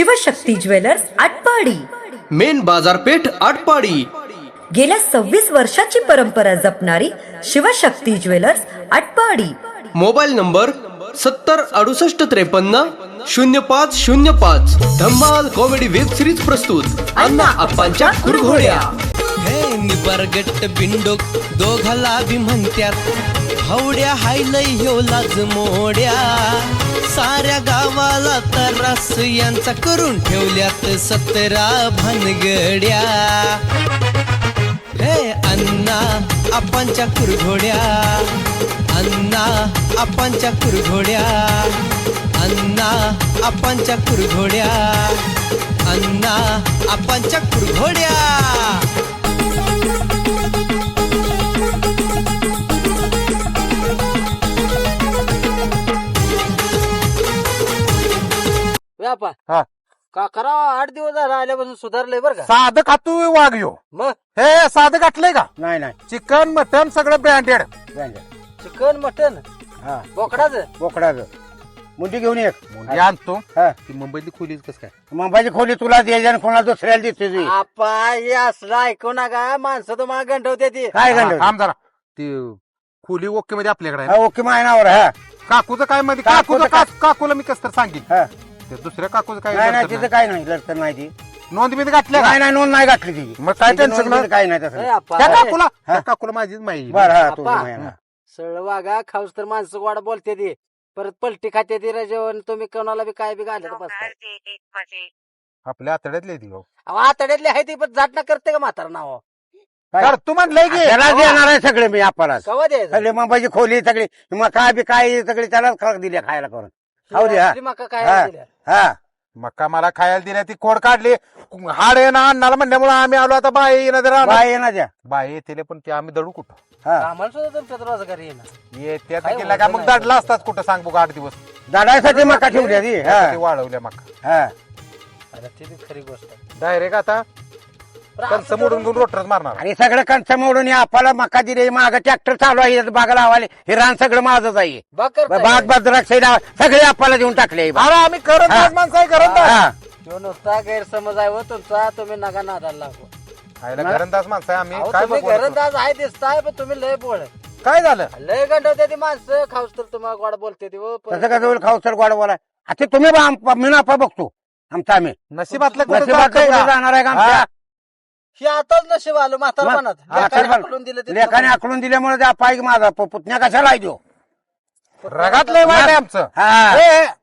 Shivshakti jewellers Atpadi. Main बाजारपेठ आटपाडी. गेल्या सव्वीस वर्षाची परंपरा जपणारी Shivshakti jewellers Atpadi. Mobile number सत्तर अडुसष्ट त्रेपन्न शून्य पाच शून्य पाच. धम्माल कॉमेडी वेब सिरीज प्रस्तुत. अण्णा अप्पांच्या कुरघोड्या. हे निबरगट बिंडोक दोघाला बी म्हणत्यात हवड्या हायलय ह्यो लाज मोड्या. साऱ्या गावाला तरास यांचा करून ठेवल्यात सतरा भानगड्या. हे अण्णा आपणच्या कुरघोड्या. अण्णा आपणच्या कुरघोड्या. अण्णा आपणच्या कुरघोड्या. अण्णा आपणच्या कुरघोड्या. व्यापा हा. आठ दिवस झाला आल्यापासून सुधारलंय बरं का? साधं खातो वाघ यो. मग? हे साधं घातलंय का? नाही नाही. चिकन मटन सगळं ब्रँडेड गांजा चिकन मटन? हा. बोकडाच? बोकडाचं. मुंडी घेऊन एक. मुंडी आणतो. हा. ती मुंबईतली खोलीच कस काय? मुंबईची खोली तुला द्यायची आणि कोणाला दुसऱ्याला देते तुझी आपा हे असलं ऐकू नका. माणसं तुम्हाला गंठवते ती. काय हा, गंड थांब जरा. ती खोली ओके मध्ये आपल्याकडे आहे ना. ओके मायनावर हा. काकूचं काय मध्ये? काकूचं काकूचं काय- का- काकूला मी कस तर सांगेन. हा. ते दुसऱ्या काकूचं काय नाही नाही लडतर तिथं नाही. काय नाही लढतर नाही ती नोंद बिंद घातल्या नाही का? नाही नोंद नाही घातली तिची मग काय. बिंद काय नाही ए, तसं आपा, त्या ए, काकूला हा. त्या काकूला माझीच माहिती बर हा तू. महिना. वागा खाऊस तर माणसं गोड बोलते ती परत पलटी खाते ती रे जेवण तुम्ही कोणाला बी काय बी घालत बसताय आपल्या आतड्यातली ती हो. अहो, आतड्यातली आहे ती पण जाटणा करते का म्हातारा नाव काय? तर तू म्हणलंय की त्याला देणार आहे सगळे मी आपल्याला कवा द्यायचं सगळे मुंबईची खोली सगळी मग काय बी काय सगळी त्यालाच खरं दिल्या खायला करून खाऊ दे हा. मका हा. हा. मक्का मला खायला दिल्या ती खोड काढली. हाड आहे ना अन्नाला म्हणल्यामुळे आम्ही आलो आता बाई येणं जरा बाय येणार द्या बाई येते पण ते आम्ही दडू कुठं? हा. आम्हाला सुद्धा तुमच्यात रोजगार येणार. येते काय केला का मग दडला असतात कुठं? सांग बघ आठ दिवस. दाडायसाठी मका ठेवल्या ती हा. ते वाढवल्या मका. हा. आता ती बी खरी गोष्ट आहे. डायरेक्ट आता असं मोडून घेऊन रोटरच मारणार. आणि सगळं कंच मोडून हे आपल्याला मका दिले माग ट्रॅक्टर चालू आहे बागा लावाले हे रान सगळं माझच आहे. बघ करताय. बाग बाजराक्षी सगळे आपल्याला देऊन टाकले. अरे आम्ही करत हा. माणसं आहे करत हा. तो नुसता गैरसमज आहे हो तुमचा. तुम्ही नका नादाला लागू. घरंदाज माणसं आहे आम्ही. अहो, काय तुम्ही बघू? घरंदाज आहे दिसताय पण तुम्ही लय बोळ काय झालं? लय गंडवते ती माणसं. खाऊस तर तुम्हाला गोड बोलते ती हो. तसं कसं होईल खाऊ सर गोड बोला आता तुम्ही बा- आम- मी नापा बघतो. आमचा आम्ही. नशिबातलं कुठं नशिबात जातंय कुठे का? जाणार आहे का हा. आमच्या? हे. आताच नशीब आलो म्हातारपणात हा, लेकाने तर हाकलून दिलं ते लेखाने तुम्हाला. आकलून दिल्यामुळे त्या पाय माझा प- पुतण्या कशाला आहे देऊ रगात लय आहे आमचं हा.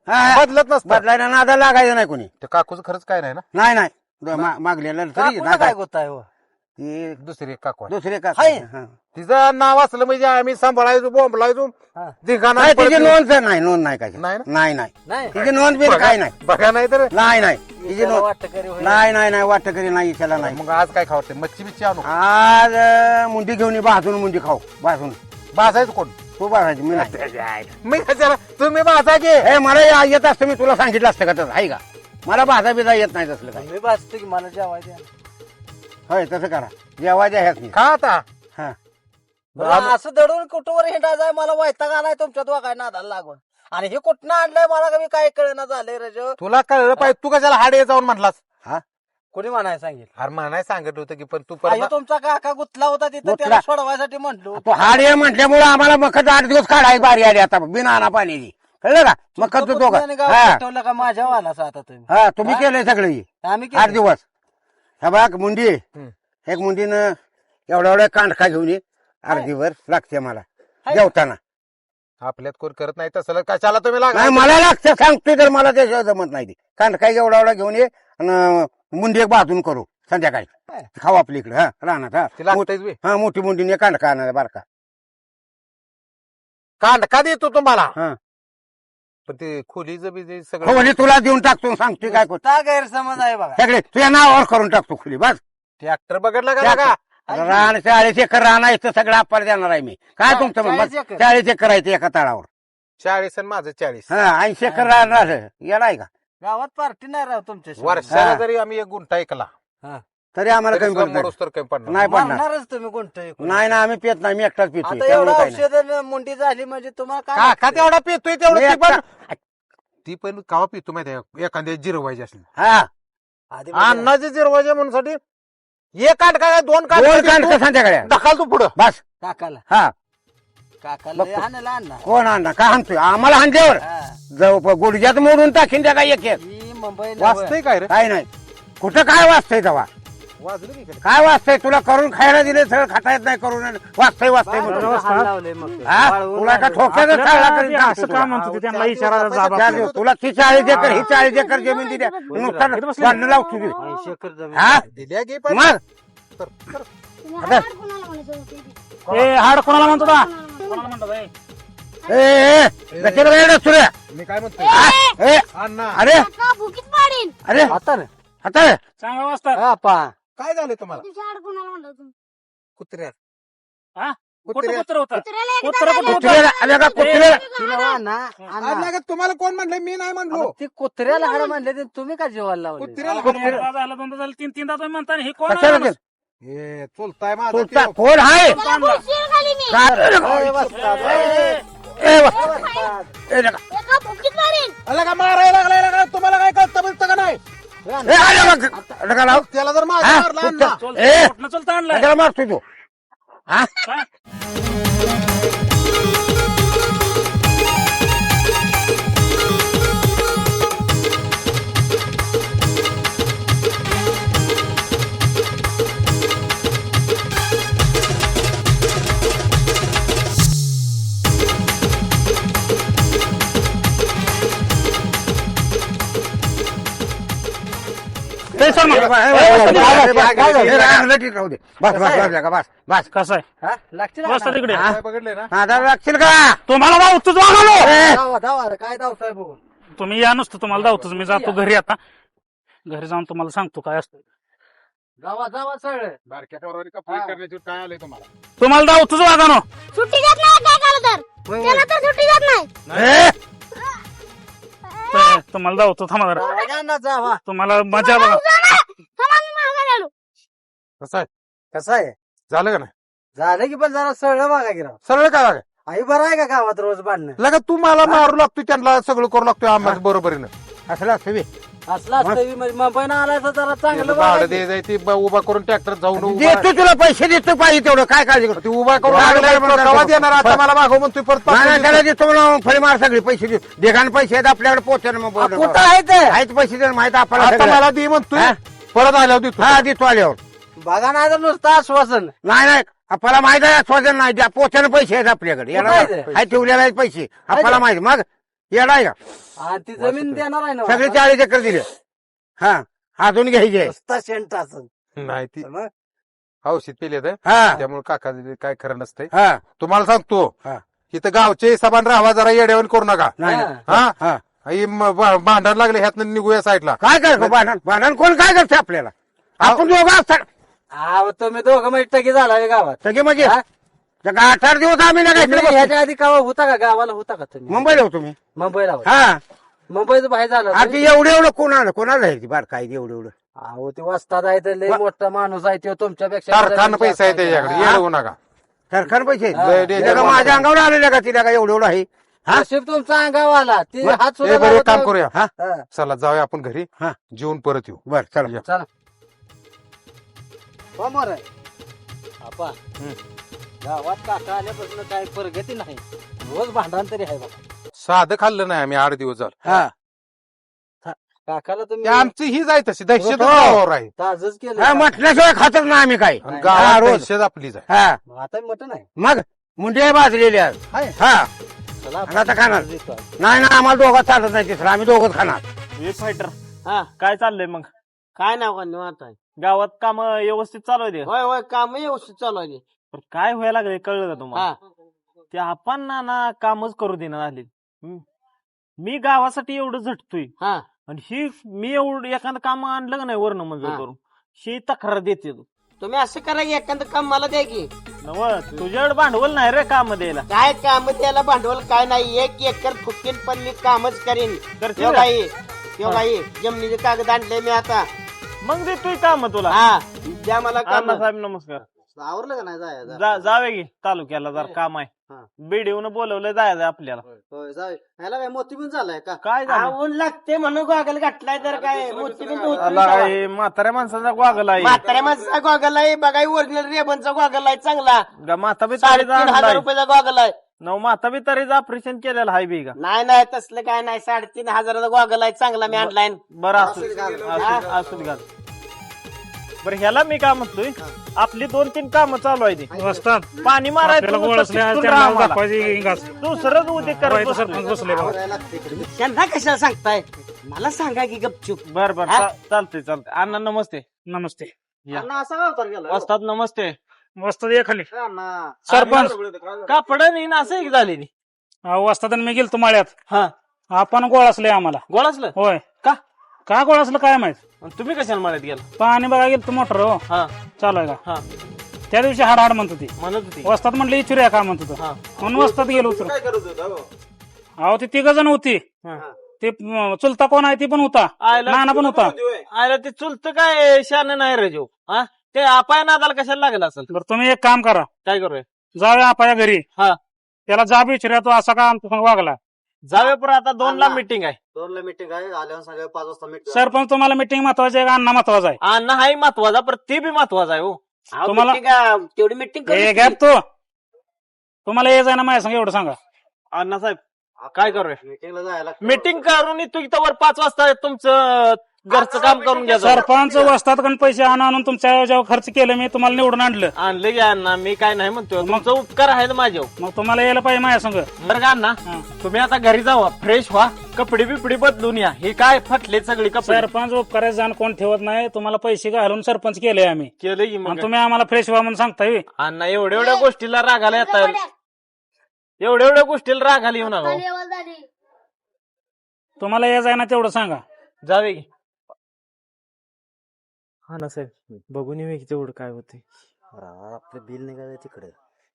हा. बदलत नसतं बदलायला नादा लागायचं नाही कोणी ते काकूचं खरंच काय नाही ना नाही नाही द- मा- मागलेलं तरी काकूला काय गोताय हो ती दुसरी एक काकू आहे. दुसरे का हाय. हा. तिचं नाव असलं म्हणजे आम्ही सांभाळायचो बोंबलायचो हा. धिंगाणा नाही तिची नोंद तर नाही नोंद नाही काय नाही ना? नाही नाही नाही तिची नोंद बिन काय नाही बघा नाही तर नाही नाही त्याला होईल. नाही नाही नाही वाटत करी नाही त्याला नाही. मग आज काय खावते मच्छी बिच्छी आणू? आज अं, मुंडी घेऊन ये, भाजून मुंडी खाऊ भाजून. भाजायचं कोण? तू भाजायची मी नाही. मी कशाला तुम्ही भाजा की. हे मला या- येत असतं मी तुला सांगितलं असतं का तसं आहे का? मला भाजा बिजा येत नाही तसलं काय मी भाजतो की मला जेवाय द्या. होय तसं करा. जेवायच्या ह्यात नाही खा आता. हा. बरं, असं दडून कुठवर हिंडा जाय मला वैताग आलाय तुमच्या दोघांना नादाला लागून. आणि हे कुठनं आणलंय मला कमी काय कळना झालंय रज? तुला कळलं पाहिजे. तू कशाला हाडे जाऊन म्हणलास? हा? कोणी म्हणाय सांगितलं अरे म्हणाय सांगत होतं की पण तू अहो, परत तुमचा काका गुतला होता तिथं गुतला. त्याला सोडवायसाठी म्हणलो. तो हाड ये म्हटल्यामुळे आम्हाला मखत आठ दिवस काढायची बारी आली आता बिना आणा पाण्याची. कळलं का? मखत पुतण्याने दोघं हा. पेटवलं का? माझ्या वालाच आता तुम्ही. हा तुम्ही केलंय सगळं. आम्ही आठ केलं. दिवस. हा बघ मुंडी. एक मुंडीनं एवढा एवढा कांडखा घेऊन ये. अर्धीवर लागते मला. जेवताना. आपल्यात कोण करत नाही तसं कशाला तुम्ही लागा? नाही मला लागतं सांगतोय तर मला त्याशिवाय जमत नाही ते. कांडखा एवढा एवढा घेऊन ये आणि मुंडी एक बाजून करू संध्याकाळी. खाऊ आपल्या इकडे हा राहणार हा. ती लागतेच बी. हा मोठी मुंडीने कांडखा आणणार बारका. कांड का देतो तुम्हाला? हा. पण ते खोलीचं बी ते सगळं तुला देऊन टाकतो सांगतोय काय करतो गैरसमज आहे बघा. सगळे. तुझ्या नावावर करून टाकतो खुली बस. ट्रॅक्टर बघडला का लागा रान चाळीस एकर रान आहे तर सगळं आपण देणार आहे मी. काय तुमचं चाळीस मग? एकर? चाळीस एकर आहे ते एका तळावर. चाळीस आणि माझं चाळीस. हा ऐंशी एकर रान राहिलं याला आहे का? गावात पार्टी नाही राव तुमच्या वर्षाला हा. जरी आम्ही एक गुंठा ऐकला तरी आम्हाला कमी पडणार. नाही पडणार. मारणारच तुम्ही. नाही ना आम्ही पेत नाही. मी एकटाच पितो आता एवढं औषध मुंडी झाली म्हणजे तुम्हाला काय का का लागतंय? तेवढा पितोय तेवढं ती पण ती पण कावा पितो माहिती आहे एखाद्या जिरवायची असेल. हा. आधी म्हणजे- अन्नाचे जिरवायचे म्हणून एक कांड काय दोन कांड दोन कांड संध्याकाळी. ढकाल तू पुढं. बस. काकाला. हा. काकाला लय हाणायला आणला कोण आणणार काय आणतोय? आम्हाला हांद्यावर हा. जाऊ प- गुडघ्यात मोडून टाकीन त्या काय एक एक. ही मुंबई वाचतंय काय रे? काय नाही. कुठं काय वाचतंय तेव्हा? वाजलं की काय? काय वाचतंय तुला करून खायला दिले सगळं खाता येत नाही करून. वाचतंय वाचतंय म्हणून. लावले मग हा? वाळवून तुला का. ठोक्याचं चाळला करीन असं का तुला. म्हणतो त्यांना इशारा जाब त्या आपल्याला. दिवस तुला ती चाळीस एकर ही चाळीस एकर जमीन दिली. नुकसान वाढणं लावतो तुझी. ऐंशी एकर जमीन. हा? दिल्या की पण मग? ए हाड कोणाला म्हणतो का कोणाला म्हणतो बे? ए काय? मी काय हा? ए! अण्णा अरे? काका भुकीत पाडीन? अरे? आता रे. आता सांगा वाजता. हा पा काय झालं तुम्हाला? तुझ्या आड कोणाला म्हणलं तुम्ही कुत्र्या हा? कुठं कुत्र्या कुत्र होतं? कुत्र्याला एकदा कुत्रं कुठं झालं. होतं? कुत्र्याला आल्या का कुत्र्याला तिला वा ना आणा. आज लागत तुम्हाला कोण म्हणलं मी नाही म्हणलो. ती कुत्र्याला हाड म्हणले ते तुम्ही का जीवाला लावले? कुत्र्याला आणि एकदा झालं दोनदा झालं. तीन तीनदा तुम्ही म्हणता हे कोण कशाला माणूस? हे चुलताय माझा तुमचा आहे? त्याला बोलशील खाली मी. काय? ए, वस्ताद, ए, ए, वा. वस्ताद. ए, नका. एका भुकीत पाडीन आला का मारायला लागलाय लागलाय? तुम्हाला काय कळतं का नाही? ए, आल्या बघ. नका लाव. त्याला जर माझा हा? मारला चल, ए. आणलाय मारतोय तू हा काय? राहू दे. बस बस बस नका, बस बस. कसं आहे? हा? लागतील वाजता तिकडे. हा? काय बघितलंय ना. हा दादा लागशील का? तुम्हाला धावतोच वागलो धावा, धावा, काय धाव साहेब? तुम्ही या नुसतं तुम्हाला धावतोच मी जातो घरी आता. घरी जाऊन तुम्हाला सांगतो काय असतं. जावा जावा सगळे. बारक्या पोरावर कपडे करण्याची काय आलंय तुम्हाला? तुम्हाला धावतोच वागानो सुट्टी देत नाही काय काला तर. त्याला तर सुट्टी देत नाही. ए, तर तुम्हाला धावतो थांबा जरा. तुम्हाला मजा बघा. कसं आहे? कसं आहे? झालं का नाही? झालं की पण जरा सरळ बघा की राव. सरळ काय लागा आई बरं आहे का गावात रोज बांधणं? लगा तू मला मारू लागतो त्यांना सगळं करू लागतोय आम्हाला बरोबरीनं. असलं असतं बे. असला असतं मुंबईनं आलाय तर जरा चांगलं भाडं बघायचं. दे जाय ती ब- उभा करून ट्रॅक्टर जाऊन उभा- देतो तुला पैसे देतो पाहिजे तेवढं. काय काळजी करतो ती उभा करून भाडं देणार? आता मला मागव म्हणतोय परत नाही, देतो. फळी मार सगळे पैसे देतो देखान पैसे आहेत आपल्याकडे पोहोचेल मग आ, बोलणं कुठं. आहे ते? आहेत पैसे दे माहीत आपल्याला आता सगळं. मला दे म्हणतोय. हा? परत आल्यावर देतो. हा देतो आल्यावर. बघा नाही तर नुसतं आश्वासन. नाही नाही. आपल्याला माहीत आहे स्वजन नाही. द्या पोचायला पैसे आहेत आपल्याकडे. कुठं आहे ते? आहे ठेवलेले आहेत पैसे. आपल्याला माहिती. मग येडा आहे का? ती जमीन देणार आहे ना सगळे चाळीस एकर दिले. हा अजून घ्यायचे. नुसता शेंट असं नाही ती मग औषध पिले तर हा. त्यामुळे काका काय खरं नसतंय. हा. तुम्हाला सांगतो हा. इथं गावचे हिसाबान राहावा जरा येड्यावर करू नका. नाही हा. नाही. हा. हा? ही. म- भा- भांडण लागले ह्यातनं निघूया साईडला. काय करतो भांडण? भांडण कोण काय करते आपल्याला? आपण दोघं असतात. अहो तुम्ही दोघं म्हणजे टकी झाला गावात. सगळे म्हणजे? हा? आठ आठ दिवस आम्ही ना तुम्ही काय ह्याच्या आधी गावा होता का? गावाला होता का तुम्ही? मुंबईला होतो मी. मुंबईला होता. हा. मुंबईचं बाहेर झालं आता एवढं एवढं कोणाला कोणाला आहे ती बार काय एवढं एवढं? अहो ते वस्ताद आहे तर लय मोठा माणूस आहे तो तुमच्यापेक्षा कारखाना पैसा आहे त्याच्याकडे. हा. येडवू नका. सरकार पैसे हा. आहेत. तिला का माझ्या अंगावर आलेल्या का तिला का एवढं एवढं आहे? हा? नशीब तुमचा अंगावाला. ती हात सुद्धा ए, बरं एक काम करूया. हा? हा. चला जाऊया आपण घरी. हा. जेवून परत येऊ. बर चला. चला. समोर आहे आपा. गावात काका आल्यापासून काही प्रगती नाही. रोज भांडण तरी आहे बघा. साधं खाल्लं नाही आम्ही आठ दिवस झालं. हा. काकाला ते तुम्ही आमची हीच आहे तशी दहशत हो. गावावर आहे. ताजच केलं हा, म्हटल्याशिवाय खातच ना आम्ही काय आणि हा, गावात रोज. दहशत आपलीच आहे हा. मग आता मटण आहे. मग मुंडे भाजलेले आहेत. आहे. हा. चला आता खाणार. देतो. नाही ना आम्हाला दोघं चालत नाही तिसरं आम्ही दोघंच खाणार. एक फायटर हा. काय चाललंय मग? काय नाव का निवांत आहे? गावात काम व्यवस्थित चालू आहे होय होय काम व्यवस्थित चालू आहे पण काय व्हायला लागले कळलं का तुम्हाला? हा. ते आपण ना ना कामच करू देणार आले. मी गावासाठी एवढं झटतोय. हा. आणि ही मी एवढं एखादं काम आणलं का नाही वर्ण मंजूर हा. करून ही तक्रार देते तू. तुम्ही असं करा की एखादं काम मला द्या की. नव तुझ्याकडे भांडवल नाही रे काम द्यायला. काय काम त्याला भांडवल काय नाही. एक एकर फुटकीन पण मी कामच करीन. करशील यो का? बाई यो बाई जमिनीचे कागद आणले मी आता. मग देतोय काम तुला. हा. द्या मला काम. साहेब नमस्कार. आवरलं का नाही जायचं जावे की तालुक्याला जर काम हा. आहे बीडीहून बोलवलंय जायचं आपल्याला. होय. ह्याला काय मोतीबिंद झालाय का? काय झालं? ऊन लागते म्हणून गॉगल घातलाय तर काय? आला आहे, म्हाताऱ्या माणसाचा वागला आहे. म्हाताऱ्या माणसाचा गॉगल आहे. बघा ओरिजिनल रेबनचा गॉगल आहे. चांगला. गा माता बी साडेतीन हजार रुपयाचा गॉगल आहे. नऊ माता बी तरीच ऑपरेशन केलेलं आहे बी का नाही नाही तसलं काय नाही. साडेतीन हजाराचा गॉगल आहे. चांगला मी आणलाय. बरं असू असू घाल. बरं ह्याला मी काय म्हणतोय? आपली दोन तीन कामं चालू आहे ती पाणी मारायचं दुसरंच उद्या करत बसलोय. त्यांना कशाला सांगताय? मला सांगा की गपचूप. बर बर हा? चा- चालतंय चालतंय. अण्णा नमस्ते. नमस्ते. या. अण्णा असा अवतार गेला वस्ताद नमस्ते. वस्ताद ये खाली. अण्णा. सरपंच कापड नाही ना असं एक झाली नी. वस्ताद मी गेलतो माळ्यात. हा. आपण गोळासले आम्हाला. गोळासलं? होय. का? का गोळासलं काय माहीत? आणि तुम्ही कशाला मळ्यात गेला? पाणी बघा गेलतो मोटर हो. हा. चालू आहे हा. का त्या दिवशी हाड हाड म्हणत होती. म्हणत होती. वस्ताद म्हणलं इचुऱ्या का म्हणत होतं. हा. म्हणून वस्ताद गेलो उतर काय करत होता हो? अहो ती तिघ जण होती. हा. ते अं, चुलता कोण आहे ती पण होता. आयला नाना पण होता. आयला ते चुलत काय शान नाही रे जो हा? ते आपाय नादाला कशाला लागला असेल? बरं तुम्ही एक काम करा. काय करूया? जाऊया आपल्या घरी. हा. त्याला जाब विचारूया तो असा का आमचा संग वागला? जाऊया आता दोन ला. मिटिंग आहे. दोनला मीटिंग आहे आल्यावर सगळं पाच वाजता मीटिंग सरपंच तुम्हाला मिटिंग महत्वाची आहे का? अण्णा महत्त्वाचा आहे. अण्णा हाही महत्त्वाचा पण ते बी महत्त्वाचा आहे हो. तुम्हाला- तेवढी मिटिंग गॅप तो. तुम्हाला ये जाय ना माझ्या संग एवढं सांगा. अण्णा साहेब काय करूया? मीटिंगला जायला. मिटिंग करून येतो इथं वर पाच वाजता तुमचं घरचं काम करून घ्या. सरपंच वस्तात कडून पैसे आणून आणून तुमच्या जेव्हा खर्च केलं मी तुम्हाला निवडून आणलं. आणले घ्या अण्णा मी काय नाही म्हणतोय. तुमचा उपकार आहे माझ्यावर. मग तुम्हाला यायला पाहिजे माझ्या संग. बरं का अण्णा हा. तुम्ही आता घरी जावा फ्रेश व्हा कपडे बिपडे बदलून या. हे काय फटले सगळे कपडे? सरपंच उपकारायचं जाण कोण ठेवत नाही तुम्हाला पैसे घालून सरपंच केलंय आम्ही. केलं की आणि मग तुम्ही आम्हाला फ्रेश व्हा म्हणून सांगताय व्हय. अण्णा एवढ्या एवढ्या गोष्टीला रागाला येतात एवढ्या एवढ्या गोष्टीला रागाला येऊ नका हो. तुम्हाला या जाय ना तेवढं सांगा. जावे की. हा ना साहेब बघून येऊ की तेवढं काय होते आपलं बिल निघालं तिकडे.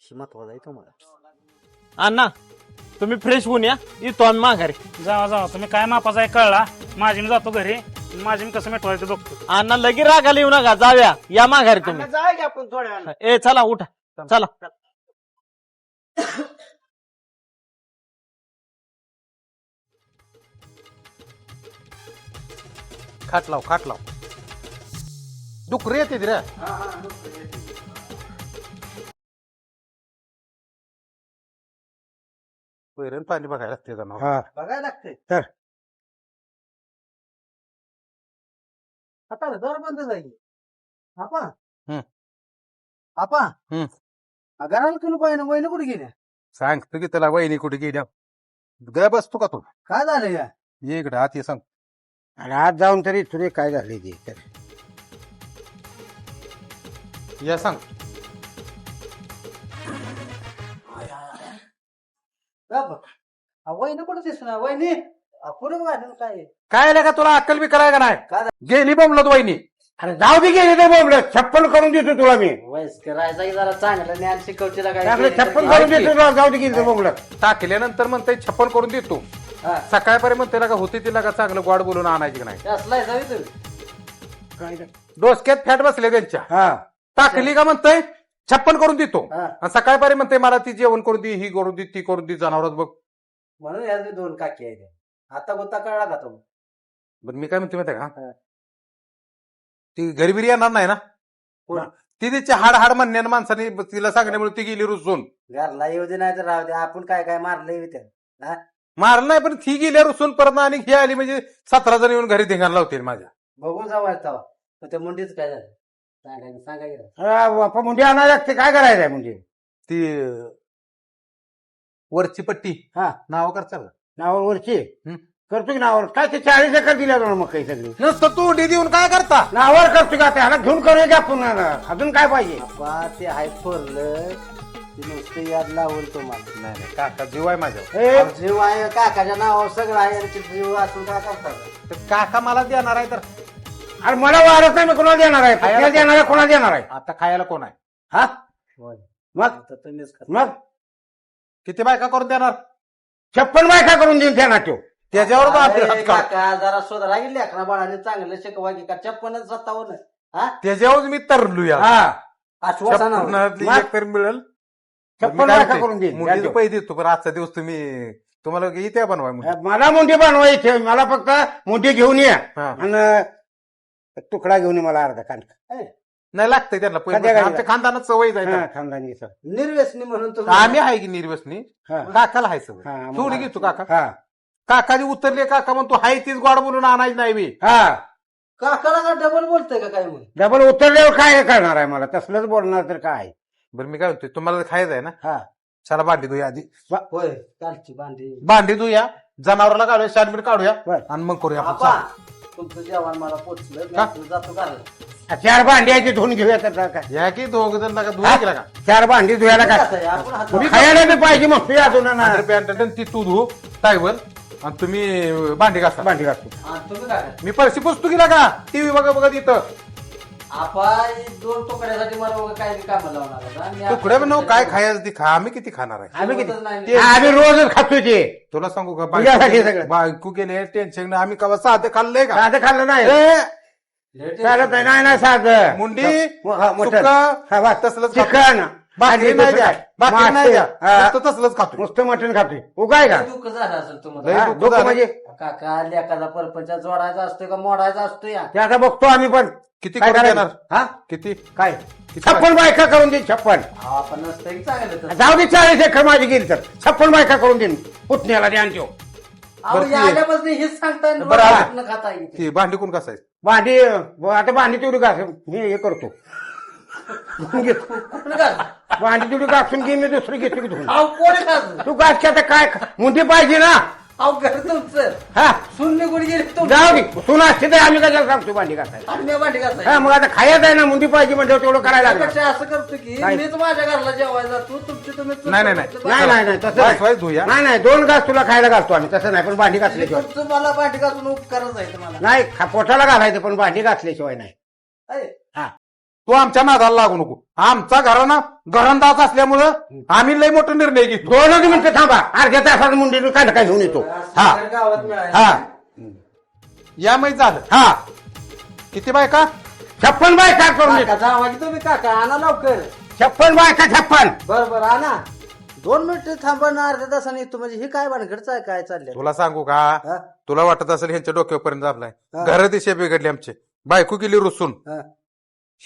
ही महत्त्वाचा आहे तुम्हाला. अण्णा तुम्ही फ्रेश होऊन या. येतो आम्ही माघारी. जावा जावा. तुम्ही काय मापाचा आहे कळला. माझी मी जातो घरी. माझी मी कसं मिटवायचं बघतो. अण्णा लगे रागाला येऊ नका. जाव्या या माघारी तुम्ही. जाय की आपण थोड्या वेळानं. ए चला उठा. चला. खाट लाव खाट लाव. येते रे वैरण पाणी बघायला लागते हा बघायला लागते तर. आता दर बंद जाईल आपा हम्म. आपा हम्म. घराला तुला पाहिजे वहिनी कुठे गेल्या सांगतो की त्याला वहिनी कुठे गेल्या गय बसतो का तू काय झालं या ये इकडे आत ये सांग आणि आज जाऊन तरी तुझे काय झाले ते तर. या सांग वहिनी कुठे दिसणार वहिनी पुढे वाढून काय काय आलं का तुला अक्कल बी कराय का काय नाही गेली बोंबलत वहिनी अरे जाऊ दे गेले ते बोंबलं छप्पन करून देतो तुला मी वयस करायचा जरा चांगलं ज्ञान छप्पन करून देतो तुला जाऊ दे गेले ते बोंबलं टाकल्यानंतर म्हणते छप्पन करून देतो हा. सकाळपर्यंत म्हणते का होते तिला का चांगलं गोड बोलून आणायची की नाही असलाय जावी तुम्ही काय? डोसक्यात फॅट बसले त्यांच्या हा टाकली का म्हणतंय? छप्पन करून देतो. हा. आणि सकाळपर्यंत म्हणते मला ती जेवण करून दे ही करून दे ती करून दे जनावरच बघ. म्हणून या दोन काकी आहेत. आता गोता कळला का तो बरं मी काय म्हणते माहिती का? हा. ती घरी बिरी येणार नाही ना? कोण? ती तिची हाड हाड म्हणण्यानं माणसाने तिला सांगण्यामुळे ती गेली रुसून. घरला येऊ दे नाही तर राहू दे. आपण काय काय मारलंय त्या मारलं नाही पण ती गेल्या रुसून परत आणि ही आली म्हणजे सतरा जण येऊन घरी धिंगाण लावतील माझ्या. बघून जाऊ आता. त्या मुंडीच काय झालं? सांगा सांगा की जरा. हा, बापा मुंडी आणायला लागते काय करायचं आहे म्हणजे? ती अं, वरची पट्टी. हा. नाव करता का नावावर वरची? हं. करतो की नावावर? काय ते चाळीस एकर दिल्या जाणार मग काही सगळी? नुसतं तू उडी देऊन काय करता? नावावर करतो का? त्याला घेऊन करूया की आपण? अजून काय पाहिजे? अप्पा ते आहे थोरलं ते नुसतं याद लावून तुम्हाला. नाही नाही काका जीव आहे माझ्या जीव आहे. काकाच्या नावावर सगळं आहे आणि ते जीव असून काय करतात तर काका मला देणार आहे तर अरे मला वारस नाही मी कोणाला देणार आहे? पत्नीला देणार आहे कोणाला देणार आहे? आता खायला कोण आहे? हा. मग? आता तुम्हीच खा. मग? किती बायका करून देणार? छप्पन बायका करून देईन त्या. नाट्यो त्याच्यावर तो आपले अरे हात काढ. काका जरा सुधारा गेली अकरा बाळाने चांगलं शिकवा की का? चप्पन सत्तावन्न हा? त्याच्यावर मी तरलू या हा. आश्वासनावर. छप्पनातली मग? एक तर मिळेल. छप्पन बायका करून देईन. मुंडीचे द्या पैसे देतो पण आजचा दिवस तुम्ही तुम्हाला येते बनवाय. मला मुंडी बनवायची मला फक्त मुंडी घेऊन ये. हा. आणि तुकडा घेऊन ये मला अर्धा कांड. नाही लागतंय त्यांना पैसे आमच्या खानदानात सवय हा, जायचं खानदानी सर. निर्व्यसनी म्हणून आम्ही आहे की निर्वसनी हा. काकाला आहे सवय. हा, मग- थोडी घेतो काका. हा. काकाजी उतरले काका म्हणतो हाय तीच गोड बोलून आणायची नाही बी हा. काकाला का डबल बोलतोय का काय म्हणून? डबल उतरल्यावर काय करणार आहे मला? तसलंच बोलणार तर काय? बरं मी काय म्हणतोय तुम्हाला खायचं आहे ना हा. चला भांडी धुया आधी. होय कालची भांडी. भांडी धुया जनावराला काढूया शानबीट काढूया बर. आणि मग करूया आपण. आपा तुमचं जेवण मला पोचलं मी का? आपलं जातो घराला. चार भांड्याची धुवून घेऊया तर या की दोघ जण नका चार भांडी धुयाला काय? आहे, आपण हात- मग खायला बी पाहिजे मग तुझ्या अजून ना. अंडर पॅन्ट आणि ती तू धु टायवल आणि तुम्ही भांडी घासा. भांडी घासतो आणि तुम्ही काय करता? मी परशी पुसतो का टीव्ही बघा बघत इथं आपा दोन तुकड्यासाठी मला बघा काय काम लावणार आहे. आणि मी तुकडे आपल्या- बनव काय खायचं ती खा आम्ही किती खाणार आहे आम्ही किती नाही. ते- आम्ही रोजच खातोय ते तुला सांगू का तुझ्यासाठी बायको सगळं. बायको गेले टेन्शन आम्ही कवा साधं खाल्लंय का साधं खाल्लं नाही ए, लेट चालत नाही नाही नाही साधं मुंडी हा, मटण. सुक्का, हा, बस. तसलंच खातो. चिकन भाकरी आणि नाही द्या दुसरं भाकरी मासे. नाही द्या हा. नुसतं तसलंच खातो नुसतं मटण खातोय उगाय का दुःख झालं असेल तुम्हाला हा. म्हणजे काका लेखाचा परपंच जोडायचा असतोय का मोडायचा असतो या ते आता बघतो आम्ही पण किती काय करून करायचं? देणार हा किती काय छप्पन बायका करून देईन छप्पन नसतं की चांगलं. जाऊ दे चाळीस एकर माझी गेली तर छप्पन बायका करून देईन पुतण्याला द्या आणि त्यो. अहो, बरं, या ती- आल्यापासून हेच सांगताय बरं, आलं. रोज खाता येईल. ती भांडी कोण कसायचं भांडी आता भांडी तेवढी घास मी हे करतो? भांडी तेवढी घासून घे मी दुसरी घेतो की धुवून. अहो, कोणी घाल? तू घास की आता काय मुंडी पाहिजे ना अहो, घर तुमचं हा गुढी गेली जाऊ दे तू असते तर आम्ही कशाला सांगतो भांडी घासायला भांडी घासायची. हा मग आता खायचं आहे ना मुंडी पाहिजे म्हणजे तेवढं करायला त्यापेक्षा असं करतो की काय? मीच माझ्या घरला जेवायला तू तुमची तुम्ही नाही, नाही, नाही. नाही नाही नाही तसं नाही. धुया. नाही नाही दोन घास तुला खायला घालतो आम्ही तसं नाही पण भांडी घासल्याशिवाय तुमचं मला भांडी घासून उपकारच आहे तुम्हाला नाही खा- पोटाला घालायचं पण भांडी घासल्याशिवाय नाही तू आमच्या नादाला लागू नको. आमचा घराना घरंदाज असल्यामुळं आम्ही लय मोठा निर्णय घेतो. दोनच मिनिटं थांबा. अर्ध्या तासात मुंडी काय काय घेऊन येतो. हा. हा. या माहीत झालं. हा. किती बायका? छप्पन बायका करून काका तुम्ही आणा लवकर. छप्पन बायका छप्पन. बर बर आणा. दोन मिनिटं थांबा ना अर्ध्या तासाने येतो. म्हणजे हे काय भानगडचं आहे काय चाललंय? तुला सांगू का? हा? तुला वाटत असेल ह्यांच्या डोक्यापर्यंत आपलाय. हा. घर दिशे बिघडले आमचे. बायको गेली रुसून. हा.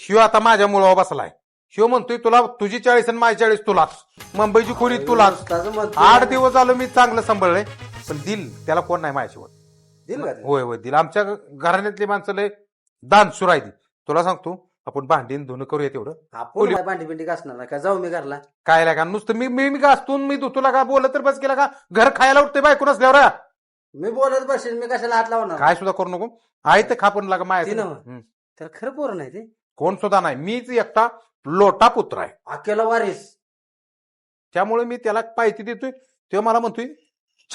शिव आता माझ्या मुलावर बसलाय. शिव म्हणतोय तुला तुझी चाळीस आणि माझी चाळीस तुलाच. मुंबईची रस्ताचं म्हणतोय. आठ दिवस झालो मी चांगलं सांभाळलंय पण दिल त्याला कोण नाही माझ्याशिवाय. दिल का ते? होय होय दिल. आमच्या घराण्यातली माणसं लय दान सुराय दी तुला सांगतो आपण भांडीन धुणं करूया तेवढं. आपण काय भांडी बिंडी घासणार नाही का? जाऊ मी घरला. काय लागा नुसतं मी मी मी गास्तून मी धुतूला का बोलत तर बस केला का? घर खायला उठते बायको नसल्यावर. मी बोलत बसेन मी कशाला हात लावणार? काय सुद्धा करू नको. आहे ते खापून लागा ती माया नव्ह. तर खरं पोर नाही ते. कोण सुद्धा नाही. मीच एकटा लोटा पुत्र आहे. अकेला वारीस. त्यामुळे मी त्याला पाहिजे देतोय. तेव्हा मला म्हणतोय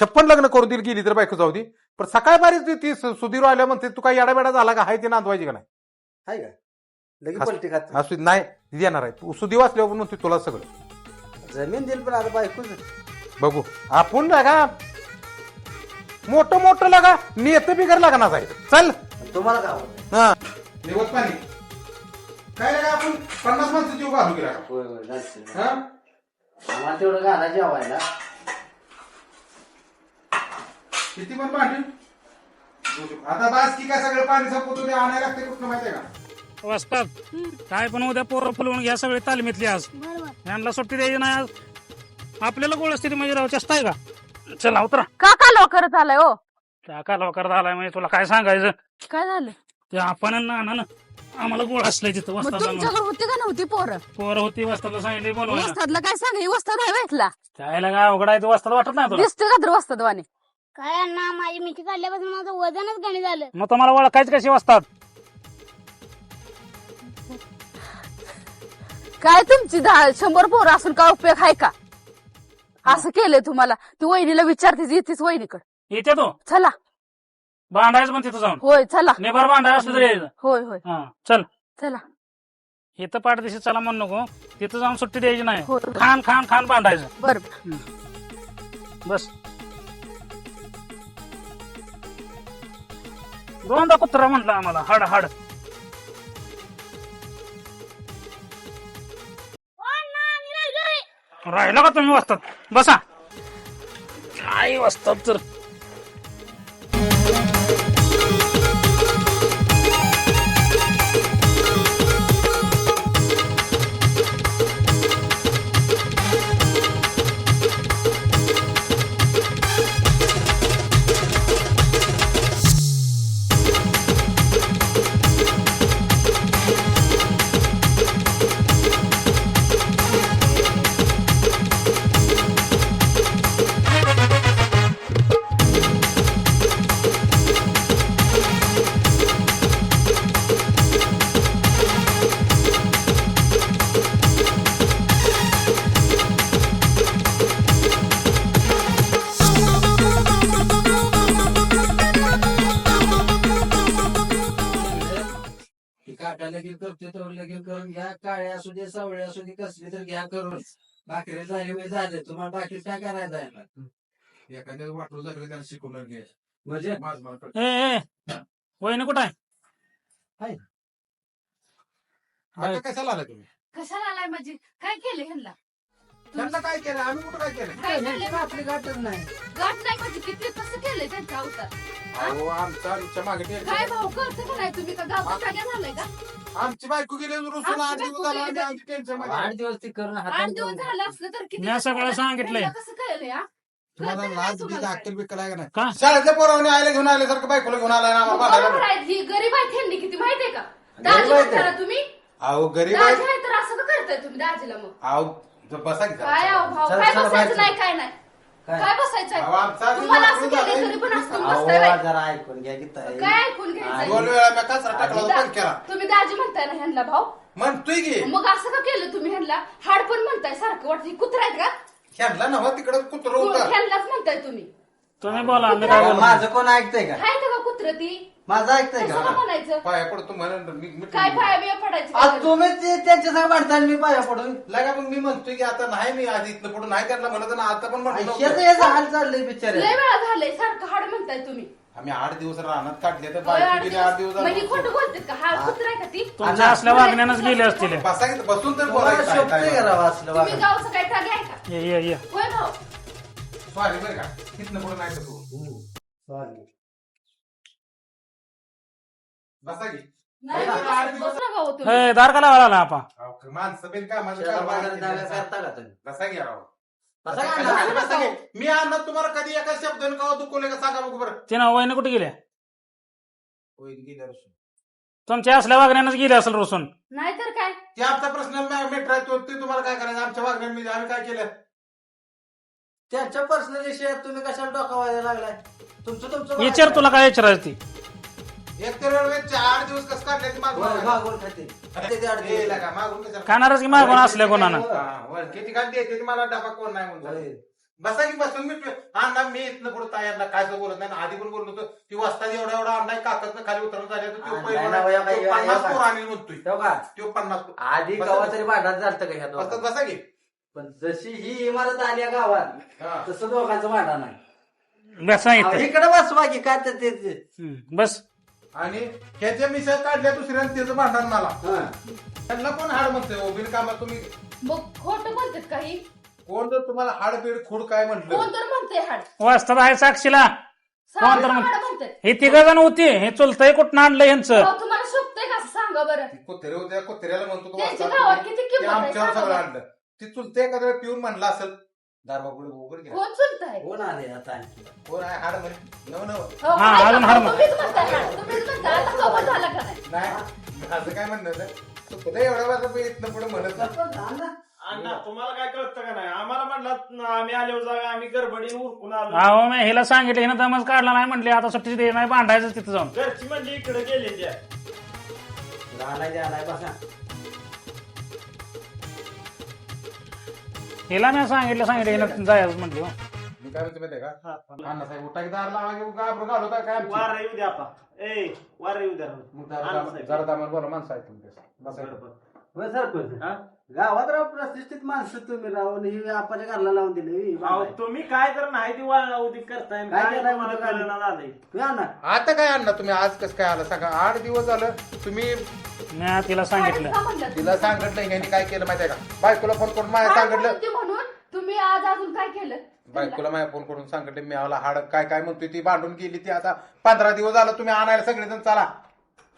छप्पन लग्न करून दिली गेली तर बायको जाऊ दे. पण सकाळ बारीच ती- ती सुधीर आल्या म्हणते तू काय येडाबेडा झाला का? हाय ते नांदवायची का नाही? आहे का? लगी असं- पलटी खात. असू दे, नाही ती देणार आहे. तू सुधी वाचल्यावर म्हणतोय तुला सगळं. जमीन दिल पण आता बायकोच बघू. आपण लागा मोठं मोठं लागा नेतं बिगर लागणार जायचं चल. तुम्हाला काय आवडतं? हा. निवत पाणी काय लागा आपण पन्नास माणसं जीव घालू गेला होय होय घालशील. हा? आम्हाला तेवढं घाला जेवायला. किती पण भांडी. आता बास की काय सगळं पाणी संपवतो ते आणायला लागते कुठं माहितीये का? वाजतात काय पण उद्या पोरं फुलवून घ्या सगळे तालमीतली आज. बरोबर. यांना सुट्टी द्यायची नाही आज. आपल्याला गोळ स्थिती म्हणजे राहू चेष्टा आहे का? चला उतरा. का का लवकरच आलाय हो. त्या का लवकर झालाय म्हणजे तुला काय सांगायचं? काय झालं? ते आपण ना आम्हाला गोळ असलंय तिथं मग वस्ताद तुमच्याकडे होती का नव्हती पोरं? पोरं होती वस्तादला सांगितले बोलवायला. वस्तादला काय सांग वस्ताद आहे भेटला त्याला काय अवघड आहे ते वस्ताद वाटत नाही तुला? दिसतोय का तर वस्ताद वाने काय अण्णा माझी मिठी काढल्यापासून माझं वजनच कमी झालं. मग तुम्हाला ओळखायचं कशी वस्ताद? काय तुमची दहा शंभर पोरं असून काय उपयोग आहे का? असं केलंय तुम्हाला. ती वहिनीला विचारतेच येतेच वहिनीकडे. येते तो. चला. भांडायचं पण तिथं जाऊन. होय चला. नेबर भांडाय असलं तरी यायचं. होय होय. हा चल. चला. इथं पाठदिशी चला म्हणू नको. तिथं जाऊन सुट्टी द्यायची नाही. होय. खान खान खान भांडायचं. बर. बस. दोनदा कुत्रा म्हटलं आम्हाला. हाड हाड. राहिला का तुम्ही वाजतात बसा. काय वाजतात तर? काटा लगेच करते तर लगेच करून घ्या. काळे असू दे सावळे असू दे कसले तर घ्या करून. भाकरी झाले म्हणजे झाले. तुम्हाला बाकी काय करायचं आहे? एखाद्या वाटलं झालं त्याला शिकवलं घे म्हणजे? माझ मला ए ए वहिनी कुठं आहे? आता कशाला आला तुम्ही? कशाला आलाय म्हणजे? काय केलं ह्यांना? त्यांना काय केलं? आम्ही कुठं काय केलं? काय केलं आपली गाठच नाही. गाठ नाही म्हणजे किती कसं केलंय त्यांच्या अवतार? अहो आमचा आमच्या मागे ते- काय भाऊ करते का नाही तुम्ही का गावचा जाग्या झालाय का? आमची बायको गेली रुसून आठ आमची दिवस बायको झाला आम्ही गेली. आमची टेन्शनमध्ये. आठ दिवस ती करून आठ हातात दिवस झालं असलं तर किती मी सगळं सांगितलंय. त्यांना कसं कळलंय हा? तुम्हाला कळतंय लाज तुम्हाला अक्कल बिक्कल आहे का नाही? का? शाळेतल्या पोरावने आयला घेऊन आल्यासारखं बायकोला घेऊन आलाय ना मग आम्हाला बरोबर भांडायला. आहे, ही गरीब आहे त्यांनी किती माहितीये का? गरीब दाजी म्हणता. ना तुम्ही? अहो गरीब दाजी आहे. आहे तर असं का करताय तुम्ही दाजीला मग? अहो बसा की. काय अहो भाऊ? चल, काय चल, बसायचं बाहेर नाही काय नाही. काय? काय बसायचं? अहो, आमचा आहे? आधी तुम्हाला असं नोकरी केलं झाली. तरी पण असं अहो, बसताय बाई. जरा ऐकून घ्या की ताई. काय ऐकून घ्यायचं दोन वेळा मी कचरा टाकला होता पण केला. तुम्ही दाजी म्हणताय ना ह्यांना भाऊ? म्हणतोय की. मग असं का केलं तुम्ही ह्यांना? हाड पण म्हणताय सारखं वाटतं. कुत्रा आहेत का? ह्यांना नव्हा तिकडे कुत्र होतं. ह्यांनाच म्हणताय तुम्ही. तुम्ही बोला मी काय बोलू? माझं कोण ऐकतंय का? हाय का कुत्र ती? माझं ऐकतंय कशाला का? म्हणायचं. पाया पडतो म्हणून मी मी- काय पाया बिया पडायचं आज तुम्ही ते त्यांच्या संग आणि मी पाया पडून. लगा मग मी म्हणतोय की आता नाही मी आधी इथनं पुढे नाही त्यांना म्हणत ना आता पण म्हणतो याचं नव्हतं. याचं हाल चाललंय बिचारे. लय वेळा झालंय सारखं हाड म्हणताय तुम्ही. आम्ही आठ दिवस रानात काढले तर बायको आठ गेली आठ दिवस. म्हणजे खोटं झाले. बोलतात का? हा कुत्रा आहे का ती? तुमच्या असल्या वागण्यानंच गेले असतील. बसा की बसून तर तुम्हाला बोलायचं शोभतंय का काय असलं तुम्ही वागणं? गावचं काय टागे आहे का? ये ये ये. होय भाऊ. सॉरी बरं का. इथनं पुढे नाही तर तू. बसा की. नाही होय, आठ दिवस- बस ना भाऊ तुम्ही. हे दार का लावायला अहो, माणसं बिन काय माझं शेजार बाजारात आहे. करता का तुम्ही? बसा की राव. बसा का बसा की, ना? बसा की. मी आणत तुम्हाला कधी एका शब्दाने कवा दुखवले का सांगा बघू बरं. ते ना वहिनी कुठे गेल्या? होईल गेल्या वर्षी. तुमच्या असल्या वागण्यानंच गेले असेल रोसून. नाहीतर काय? ते आमचा प्रश्न मेट्राय तो ते तुम्हाला काय करायचं? आमच्या वागण्यामध्ये आम्ही काय केलं? त्यांच्या पर्सनल विषयात तुम्ही कशाला डोकावायला लागलाय? तुमचं तुमचं विचार तुला काय विचारायचं ती. एक तर वेळेस आठ दिवस कसं काढले मागून खाते. खाते? ते? खाणारच की मागून असल्या कोणानं? हा, वर किती काय देते ते मला डबा कोण नाही म्हणतो होय. बसा की बसून मी अण्णा मी इथनं पुढे तायांना काय असं बोलत नाही आणि आधी पण बोलत होतो. ती वाजता एवढा एवढा अंडा काकतनं खाली उतरून झाले तर तो वया, पन्नास. पोर आणील म्हणतोय. ठेव का? तो पन्नास पोर. आधी बसा. तरी भांडण झालं का ह्या? बसा की. पण जशी ही इमारत आली या गावात हा. तसं दोघांचं भांडण आहे. बस सांगितलं इकडे बसवा की काय तर ते बस. आणि ह्याच्या मिशा काढल्या दुसऱ्याने त्याचं भांडण मला. हा. त्यांना कोण हाड म्हणतोय? ओ बिन कामात तुम्ही मग खोटं बोलतात काही? कोण जर तुम्हाला हाड बीड खूड काय कोण म्हटलं तर म्हणते हाड? वाजतात आहे साक्षीला. कोण तर सारखं म्हण- हाड म्हणतात. हे तिघ जण होती. हे चुलतंय कुठं आणलं यांचं? तुम्हाला शोभतंय का? असं सांगा बरं. कुत्रे होत्या कुत्र्याला म्हणतो तो ते आहे? आमच्यावर सांगा सगळं बरं. आणलं. ती चुलते एखाद्या वेळेस पिऊन म्हणला असेल दारबापुढे उघड घ्या कोण चुलताय? कोण आले आता आणखी? कोण आहे? हाड म्हणे. नव नव. हो, हा, काय अजून का? हाड म्हण. तुम्हीच म्हणताय हाड. तुम्हीच म्हणताय आता कबूल झाला का नाही? नाही माझं काय म्हणणं होतं? चुकलं एवढ्या वेळा मी इथनं पुढे म्हणत नाही. अण्णा तुम्हाला काय कळतं का नाही? आम्हाला म्हणलं आम्ही आल्यावर जागा आम्ही गडबडीने उरकून आलो. अहो मी हिला सांगितलं हिनं दमच काढला नाही म्हणले आता सुट्टी दे नाही भांडायचं तिथं जाऊन. घरची म्हणजे इकडे गेले त्या ते आलाय बसा. हिला मी सांगितलं सांगितलं हिनं जायचं म्हणले. हो. मी काय म्हणतो माहितीये का? उठा की दार लावा की घाबरून घालू काय काय आमची? वार येऊ द्या आपा ए वार येऊ द्या. मग जरा अण्णा दाम- साहेब. जरा दामाला बोला माणसं आहेत तुमच्या. होय सरपंच गावात राव प्रतिष्ठित माणसं तुम्ही राहून ही आपल्या घरला लावून दिले अहो, तुम्ही काय तर नाही ती वाळवडी करताय काय काय केलंय तुम्हाला म्हणजे काय? कळलं झालंय. या ना आता काय अण्णा तुम्ही? आज कसं काय आलं? सांगा आठ दिवस झालं तुम्ही मी तिला सांगितलं. हाडच का म्हणलं तिला सांगितलं यांनी काय केलं माहितीये का? बायकोला फोन करून माझ्या सांगितलं. म्हणते म्हणून? मी आज अजून काय केलं? बायकोला माझ्या फोन करून सांगितले मी आला हाड काय काय म्हणतोय ती? भांडून गेली ती आता. पंधरा दिवस झालं तुम्ही आणायला सगळेजण चला.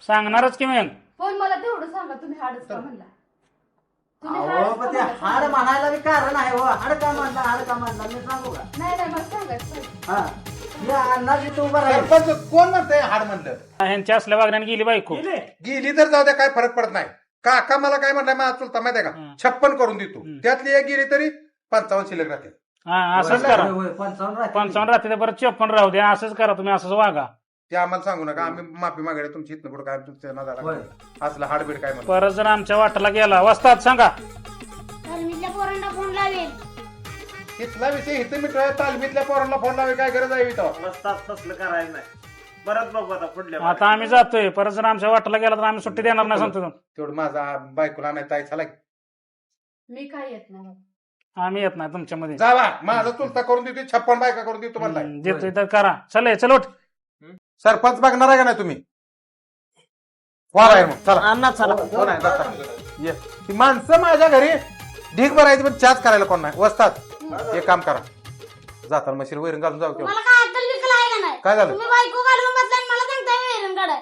सांगणारच की मग पण मला तेवढं सांगा तुम्ही हाडच का म्हणला? तुम्ही अहो हाडच पण का ते म्हणला? हाड म्हणायला बी कारण आहे हो. हाड का म्हणला हाड का म्हणला मी सांगू का? नाही नाही मला सांगायचं पाहिजे. हा. अण्णा जिथं उभं राहील सरपंच कोण म्हणतंय हाड म्हणलं ह्यांच्या असल्या वागण्याने गेली बायको. गेली? तर जाऊ द्या काय फरक पडत नाही. काका मला काय म्हणलाय माझा चुलता माहिती आहे हं. का छप्पन करून देतो. हं. त्यातली एक गेली तरी पंचावन्न शिल्लक राहते हा असंच होय, करा. होय, पंचावन्न. पंचावन्न रात्री परत चोपन्न राहू द्या असंच करा तुम्ही असंच वागा. ते आम्हाला सांगू नका. आम्ही माफी मागायला तुमची इथनं पुढे काय तुमच्या होय. नादाला असलं हाडबीड काय म्हणतो परत जर आमच्या वाटाला गेला वस्तात सांगा. पोरांना फोन लावेल. इथला विषय इथं मिटवाय तालमीतल्या पोरांना फोन लावाय काय गरज आहे इथं? तसलं करायचं नाही. परत बघू आता पुढल्या आता आम्ही जातोय. परत जर आमच्या वाटाला गेला तर आम्ही सुट्टी देणार नाही सांगतो तेवढं माझा बायकोला नाही ताई चला मी काय येत नाही. आम्ही येत नाही तुमच्यामध्ये. जावा. माझा चुलता करून देतो छप्पन बायका करून देतो म्हणलाय. हम्म, देतोय तर करा. चल चल उठ. सरपंच बघणार आहे का नाही तुम्ही? मग चला. अण्णा चला. कोण आहे? जाता. ये. ती माणसं माझ्या घरी ढीक भरायची पण चहाच करायला कोण नाही? वसतात. एक काम करा. जाताना मशीन वैरण घालून जाऊ किंवा मला काय अक्कल बिकल आहे का नाही? काय झालं? तुम्ही बायको घालून बसला आणि मला सांगताय वैरण काढाय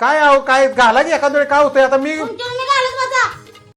काय आहो काय घाला की एखाद्या वेळी काय होतंय? आता मी तुमच्या